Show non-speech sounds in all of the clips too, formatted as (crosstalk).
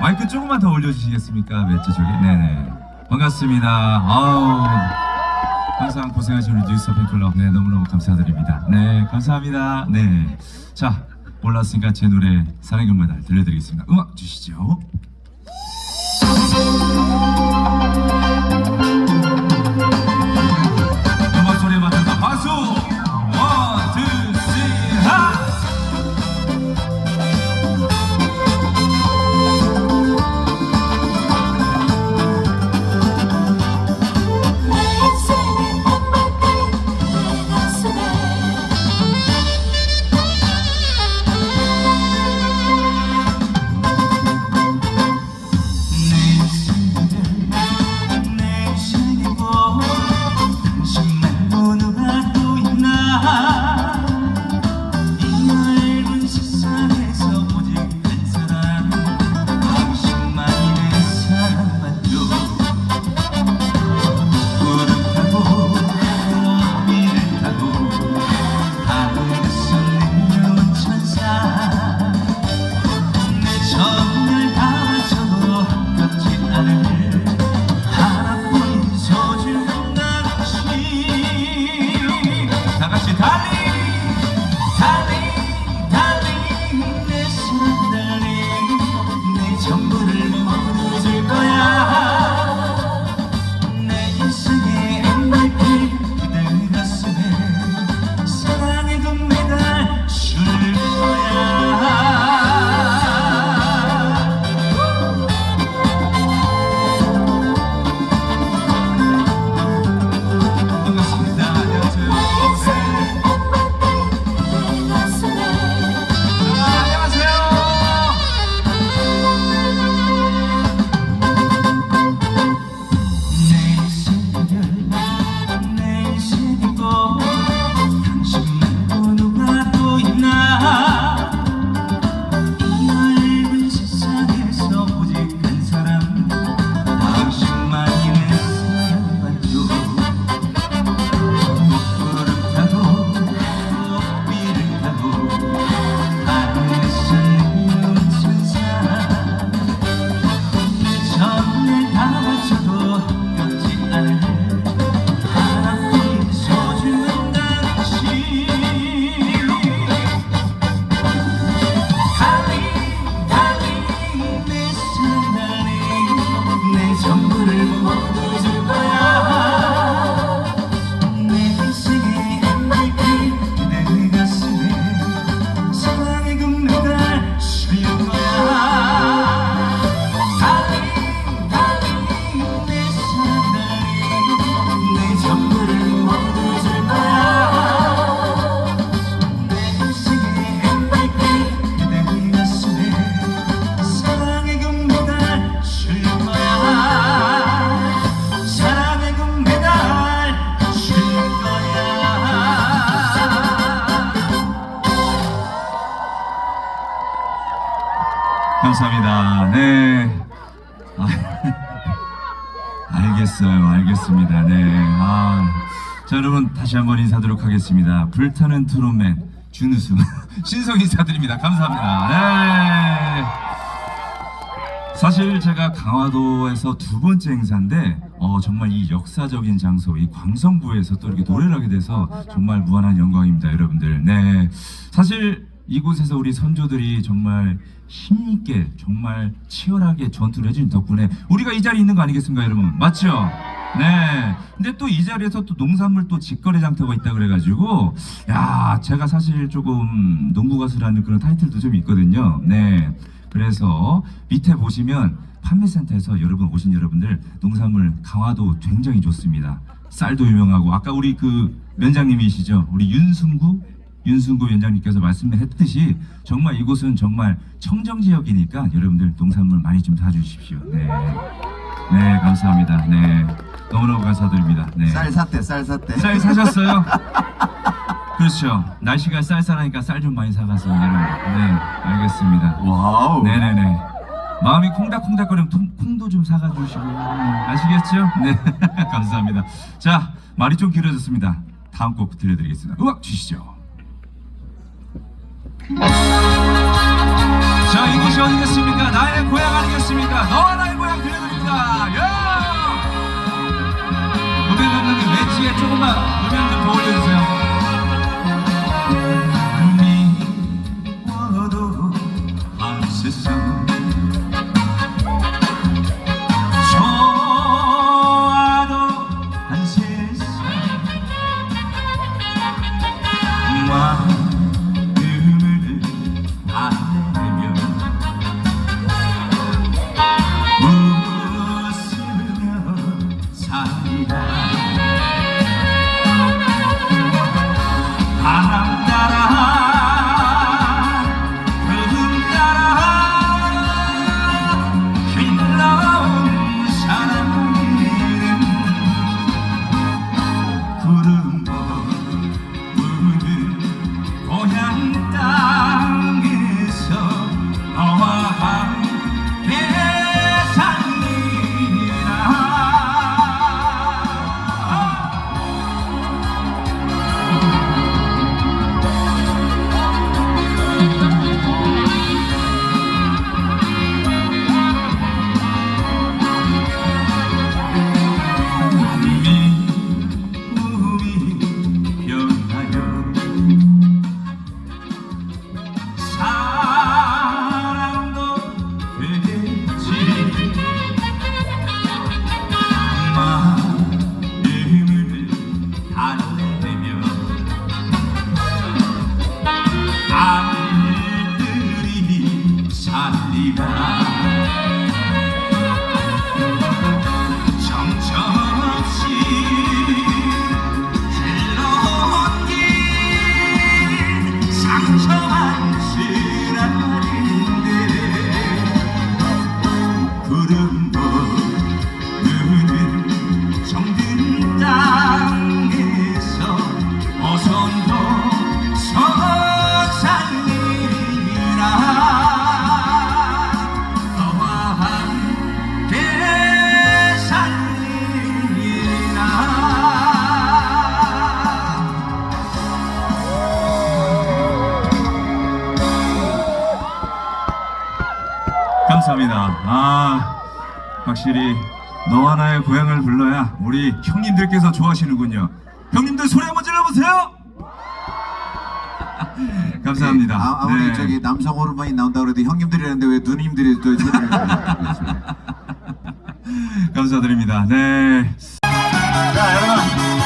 마이크 조금만 더 올려주시겠습니까? 몇 쪽에? 네네. 반갑습니다. 아우. 항상 고생하신 우리 뉴스 팬클럽. 네, 너무너무 감사드립니다. 네, 감사합니다. 네. 자, 몰랐으니까 제 노래 사랑의 금메달 들려드리겠습니다. 음악 주시죠. 감사합니다. 네. 아, (laughs) 알겠어요. 알겠습니다. 네. 아, 자, 여러분 다시 한번 인사드리도록 하겠습니다. 불타는 트롯맨 준우승 (laughs) 신성 인사드립니다. 감사합니다. 네. 사실 제가 강화도에서 두 번째 행사인데 어, 정말 이 역사적인 장소 이 광성부에서 또 이렇게 노래를 하게 돼서 정말 무한한 영광입니다 여러분들 네 사실 이곳에서 우리 선조들이 정말 힘있게 정말 치열하게 전투를 해준 덕분에 우리가 이 자리에 있는 거 아니겠습니까 여러분 맞죠? 네. 근데 또 이 자리에서 또 농산물 또 직거래 장터가 있다 그래가지고 야 제가 사실 조금 농부 가수라는 그런 타이틀도 좀 있거든요. 네. 그래서 밑에 보시면 판매센터에서 여러분 오신 여러분들 농산물 강화도 굉장히 좋습니다. 쌀도 유명하고 아까 우리 그 면장님이시죠? 우리 윤승구 윤승구 위원장님께서 말씀했듯이 정말 이곳은 정말 청정 지역이니까 여러분들 농산물 많이 좀 사주십시오. 네, 네 감사합니다. 네, 너무너무 감사드립니다. 네. 쌀 샀대 쌀 샀대 쌀 사셨어요? 그렇죠. 날씨가 쌀쌀하니까 쌀 좀 많이 사가세요. 여러분. 네, 알겠습니다. 와우 네네네. 마음이 콩닥콩닥거리면 통- 콩도 좀 사가 주시고 아시겠죠? 네, (laughs) 감사합니다. 자, 말이 좀 길어졌습니다. 다음 곡 들려드리겠습니다. 음악 주시죠. 자, 이곳이 어디겠습니까? 나의 고향 아니겠습니까? 너와 나의 고향 들려드립니다. 야! 음향 감독님, 웨지에 조금만 음향 좀더 올려주세요. Ajá. Bye. 감사합니다. 아, 확실히 너와 나의 고향을 불러야 우리 형님들께서 좋아하시는군요. 형님들 소리 한번 질러보세요. (laughs) 감사합니다. 아, 아무리 네. 저기 남성 호르몬이 나온다 그래도 형님들이라는데 왜 누님들이 또 소리를 (laughs) 감사드립니다. 네. 자 여러분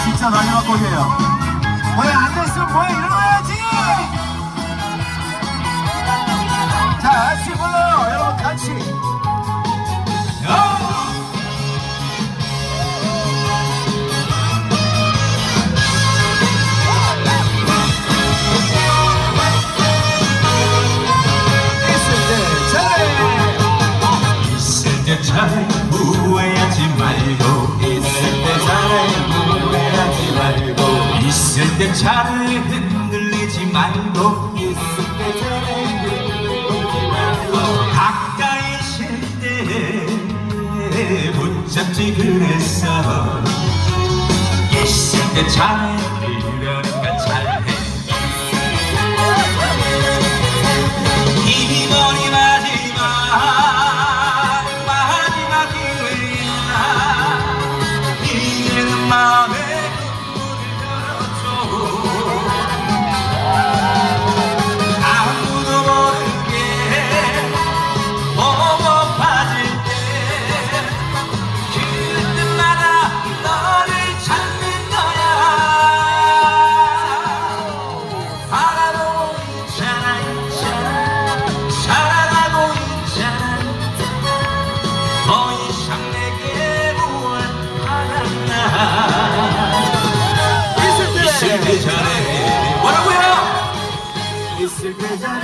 진짜 마지막 곡이에요 뭐야 안 됐으면 뭐야 일어나야지 자 같이 불러요 같이 있을 때 잘해 후회하지 말고 있을 때 잘해 후회하지 말고 있을 때 잘해 흔들리지 말고 그랬어. 때 잘해 있을